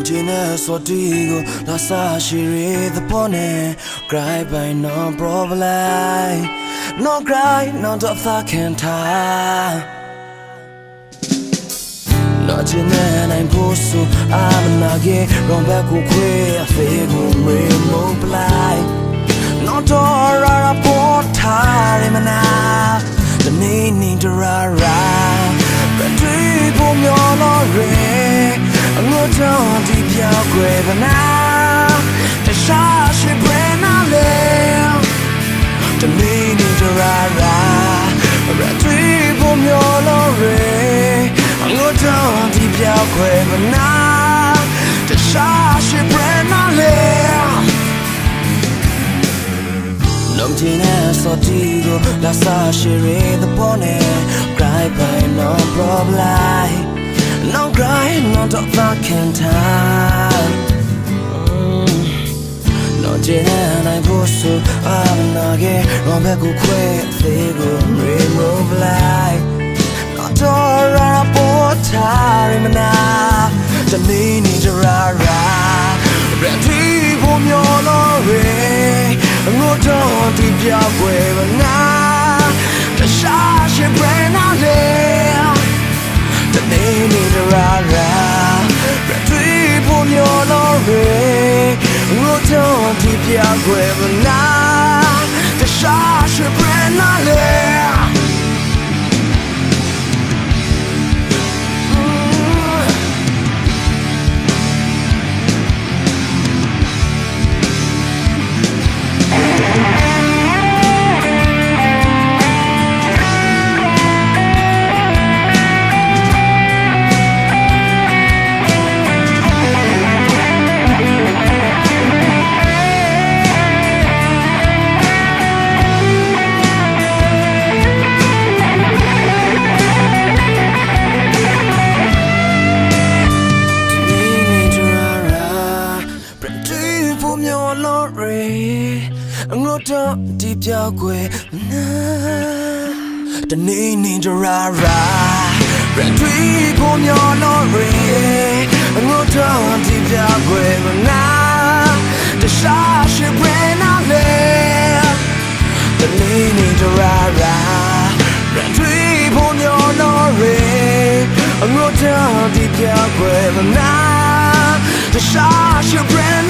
Notina sotigo la sa shiri the pone cry by no problem no cry no to the can tie no chine nai pusu amna ge ron back ku kwe a fe ku me mo plai no to ra ra po thare mana the ni ni to ra ra ဘယ်တွေပုံမျောလို့ရဲ အငို့ကြောင့်ဒီပြောက်ွယ်ဗနာတခြားရှိဘယ်နာလဲတမင်းနေကြရာရာဘယ်တွေပုံမျောလို့ရဲအငို့ကြောင့်ဒီပြောက်ွယ်ဗနာတခြားရှိဘယ်နာလဲ Long tina so tigo la sa shire the pone cry by no problem no cry no to fucking time no tina nai busu am na ge no be ku kwe the go remove light no to ra po tare mana the meaning to ra ra Red tree ပုံမျောလို့ရဲငိုတော့ဒီပြောက်ွယ်မနာ ငိုတော့ဒီပြောက်ွယ်မ မျောလို့ရဲအငိုတော့ဒီပြောက်ွယ်နာတနီနီဒရာရာပရတီဖို့မျောလို့ရဲအငိုတော့ဒီပြောက်ွယ်နာတခြားရှိဘယ်နာလဲတနီနီဒရာရာပရတီဖို့မျောလို့ရဲအငိုတော့ဒီပြောက်ွယ်နာတခြားရှိဘယ်